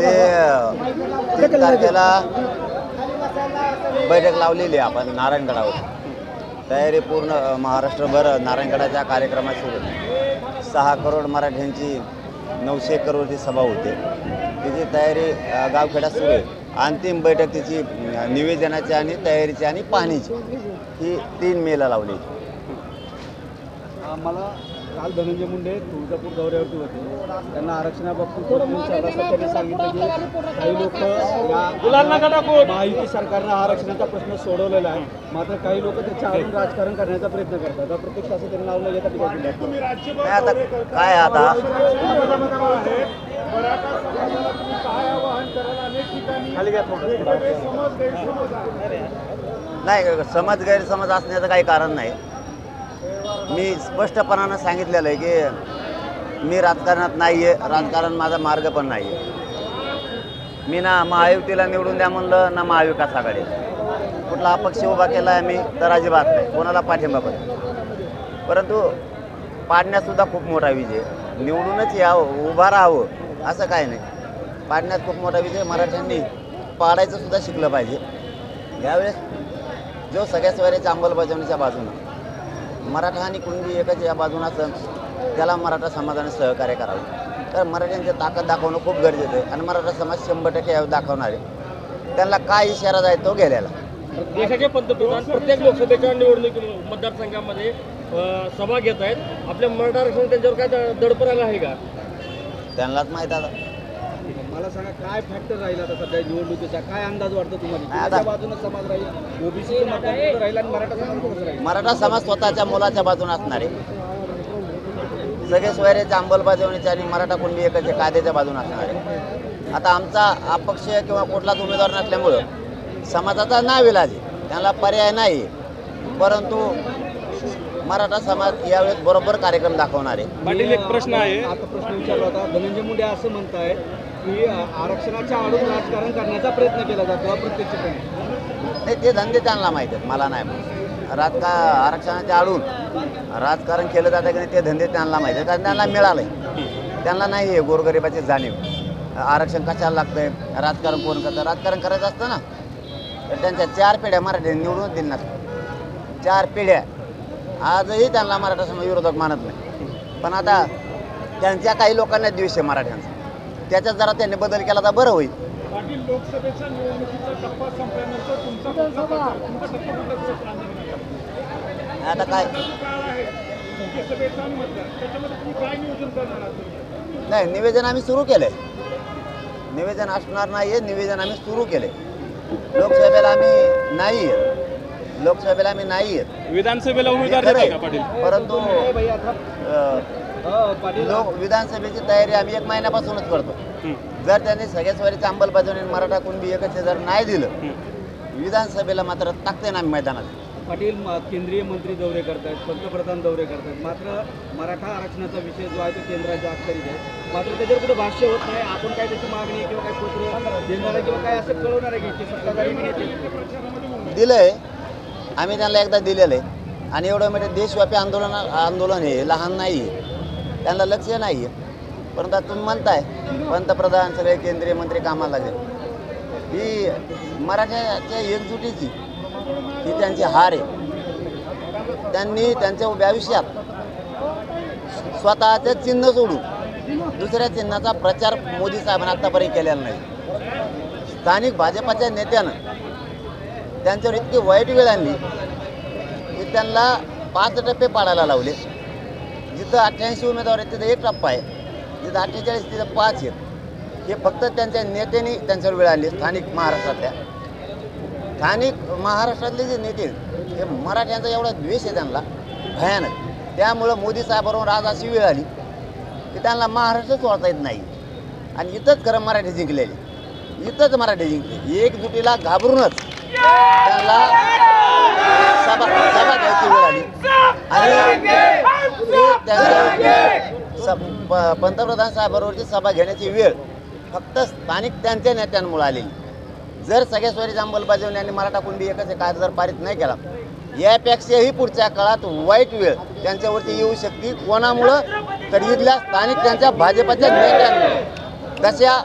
ते तीन तारखेला बैठक लावलेली आहे आपण नारायणगडावर. तयारी पूर्ण महाराष्ट्रभर नारायणगडाच्या कार्यक्रमात सुरू. सहा करोड मराठ्यांची नऊशे करोडची सभा होते. तिची तयारी गावखेड्यात सुरू आहे. अंतिम बैठक तिची निवेदनाची आणि तयारीची आणि पाहणीची. ही तीन मेला लावली. मला काल धनंजय मुंडे तुळजापूर दौऱ्यावरती होते. त्यांना आरक्षणाबाबतीत त्यांनी सांगितलं की काही लोक या महायुती सरकारनं आरक्षणाचा प्रश्न सोडवलेला आहे. मात्र काही लोक त्याच्या आडून राजकारण करण्याचा प्रयत्न करतात. प्रत्यक्ष असं त्यांनी. नाही आता काय आता? नाही समज गैरसमज असण्याचं काही कारण नाही. मी स्पष्टपणानं सांगितलेलं आहे की मी राजकारणात नाही आहे राजकारण माझा मार्ग पण नाही आहे मी ना महायुतीला निवडून द्या म्हणलं ना महाविकास आघाडी कुठला अपक्ष उभा केला आहे मी तर अजिबात नाही. कोणाला पाठिंबा पण परंतु पाडण्यातसुद्धा खूप मोठा विजय निवडूनच यावं उभा राहावं असं काय नाही. पाडण्यात खूप मोठा विजय मराठ्यांनी पाडायचंसुद्धा शिकलं पाहिजे. यावेळेस जो सगळ्या सोयऱ्याच्या अंमलबजावणीच्या बाजूनं मराठा आणि कुणबी एकच या बाजूनं असेल त्याला मराठा समाजाने सहकार्य करावे. तर मराठ्यांची ताकद दाखवणं खूप गरजेचं आहे. आणि मराठा समाज शंभर टक्के दाखवणार. आहे त्यांना काय इशारा जाय तो देशाचे पंतप्रधान प्रत्येक लोकसभेच्या निवडणुकी मतदारसंघामध्ये सभा घेत आहेत. आपल्या मराठा आरक्षण त्यांच्यावर काय दडपण आलं आहे का? त्यांनाच माहीत आता. मला सांगा काय फॅक्टर राहील आता सध्या निवडणुकीचा? काय अंदाज वाटतो तुम्हाला? आता- बाजूने समाज राहील? ओबीसी राहील आणि मराठा समाज कुठं राहील? मराठा समाज स्वतःच्या मुलाच्या बाजूने असणारे सगळे सोयऱ्याच्या अंमलबजावणीचे आणि मराठा कुणबी एकाचे कायद्याच्या बाजूने असणारे आता आमचा अपक्ष किंवा कुठलाच उमेदवार नसल्यामुळं समाजाचा नाव इलाज आहे. त्यांना पर्याय नाही परंतु मराठा समाज यावेळेस बरोबर कार्यक्रम दाखवणार आहे. पाटील एक प्रश्न आहे. आता प्रश्न विचारला होता. धनंजय मुंडे असं म्हणताय की आरक्षणाच्या आडून राजकारण करण्याचा प्रयत्न केला जातो अप्रत्यक्षपणे. नाही ते धंदे त्यांना माहीत आहेत मला नाही राजका आरक्षणाच्या आडून राजकारण केलं जातं की नाही ते धंदे त्यांना माहीत आहेत. कारण त्यांना मिळालंय. त्यांना नाही आहे गोरगरिबाची जाणीव. आरक्षण कशाला लागतंय? राजकारण कोण करतं? राजकारण करायचं असतं ना. तर त्यांच्या चार पिढ्या मराठी निवडून दिल्या नसतात चार पिढ्या. आजही त्यांना मराठा समाज विरोधक मानत नाही. पण आता त्यांच्या काही लोकांना द्वेष आहे मराठ्यांचा. त्याच्यात जरा त्यांनी बदल केला तर बरं होईल. पाटील लोकसभेच्या निवडणुकीचा टप्पा संपल्यानंतर तुमचा पुढचा प्रचार तुमचा टप्पा कुठला दुसरा प्लॅन आहे? आता काय? काळ आहे? लोकसभेचा आणि मतदार त्याच्यामध्ये तुम्ही काय नियोजन करणार आहात? नाही निवेदन आम्ही सुरू केलं आहे निवेदन असणार नाही आहे निवेदन आम्ही सुरू केलं आहे लोकसभेला आम्ही नाही आहेत लोकसभेला आम्ही नाही आहेत विधानसभेला उमेदवार खरं देताय आहे. का पाटील? परंतु हे अ, लोक विधानसभेची तयारी आम्ही एक महिन्यापासूनच करतो. हं. जर त्यांनी सगळ्या स्वारीची अंमलबजावणी मराठा कुणबी एकच जर नाही दिलं हं. विधानसभेला मात्र टाकते ना आम्ही मैदानात. पाटील म- केंद्रीय मंत्री दौरे करतायत पंतप्रधान दौरे करतायत. मात्र मराठा आरक्षणाचा विषय जो आहे तो केंद्राच्या अखत्यारीत आहे. मात्र त्याच्यावर कुठं भाष्य होत नाही. आपण काय त्याची मागणी किंवा काय पत्र देणार आहे किंवा काय असं कळवणार आहे की ते सत्ताधारी नेते दिलंय. आम्ही त्यांना एकदा दिलेलं आहे. आणि एवढं म्हणजे देशव्यापी आंदोलन आंदोलन आहे लहान नाही आहे त्यांना लक्ष नाही आहे परंतु आता तुम्ही म्हणताय पंतप्रधान सगळे केंद्रीय मंत्री कामाला लागले. ही मराठ्याच्या एकजुटीची ही त्यांची हार आहे. त्यांनी त्यांच्या उभ्या आयुष्यात स्वतःचं चिन्ह सोडून दुसऱ्या चिन्हाचा प्रचार मोदी साहेबांनी आत्तापर्यंत केलेला नाही. स्थानिक भाजपाच्या नेत्यानं त्यांच्यावर इतकी वाईट वेळ आणली की त्यांना पाच टप्पे पाडायला लावले. जिथं अठ्ठ्याऐंशी उमेदवार आहेत तिथं एक टप्पा आहे. जिथं अठ्ठेचाळीस तिथं पाच आहेत. हे फक्त त्यांच्या नेत्यांनी त्यांच्यावर वेळ आली स्थानिक महाराष्ट्रातल्या. स्थानिक महाराष्ट्रातले जे नेते आहेत, हे मराठ्यांचा एवढा द्वेष आहे त्यांना भयानक. त्यामुळं मोदी साहेबांवर आज अशी वेळ आली की त्यांना महाराष्ट्रच ओळखता येत नाही. आणि इथंच खरं मराठी जिंकलेली. इथंच मराठी जिंकली एकजुटीला घाबरूनच त्यांना सभा सभा घ्यायची वेळ आली आणि ते त्यांच्या स- प- पंतप्रधान साहेबांवरची सभा घेण्याची वेळ फक्त स्थानिक त्यांच्या नेत्यांमुळे आलेली. जर सगळ्या स्वरीची अंमलबजावणी आणि मराठा कुंडी एकच कायदा जर पारित नाही केला यापेक्षाही पुढच्या काळात वाईट वेळ त्यांच्यावरती येऊ शकते. कोणामुळं? तर इथल्या स्थानिक त्यांच्या भाजपाच्या नेत्यांमुळं. तशा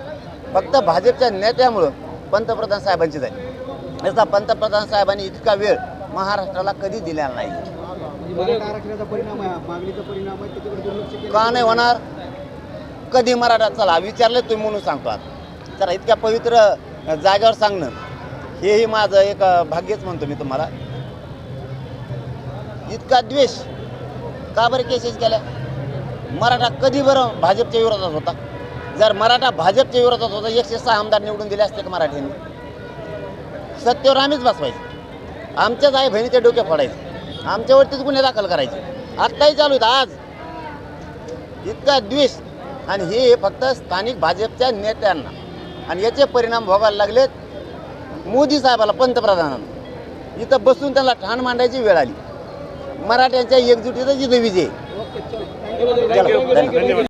फक्त भाजपच्या नेत्यामुळं पंतप्रधान साहेबांची झाली याचा पंतप्रधान साहेबांनी इतका वेळ महाराष्ट्राला कधी दिलेला नाही. आरक्षणाचा परिणाम आहे मागणीचा परिणाम आहे त्याच्याकडे दुर्लक्ष केलं का नाही होणार? कधी मराठा चला विचारले तुम्ही म्हणून सांगतो आता. चला इतक्या पवित्र जागेवर सांगणं. हेही माझं एक भाग्यच म्हणतो मी तुम्हाला. इतका द्वेष. का बरं केसेस केल्या? मराठा कधी बरं भाजपच्या विरोधात होता? जर मराठा भाजपच्या विरोधात होता एकशे सहा आमदार निवडून दिले असते का मराठ्यांनी? सत्तेवर आम्हीच बसवायचे. आमच्याच आई बहिणीचे डोके फोडायचे. आमच्यावरतीच गुन्हे दाखल करायचे. आत्ताही चालू आहेत आज. इतका द्वेष. आणि हे फक्त स्थानिक भाजपच्या नेत्यांना. आणि याचे परिणाम भोगायला लागलेत मोदी साहेबाला पंतप्रधानांना. इथं बसून त्यांना ठाण मांडायची वेळ आली. मराठ्यांच्या एकजुटीचा जिथं विजय.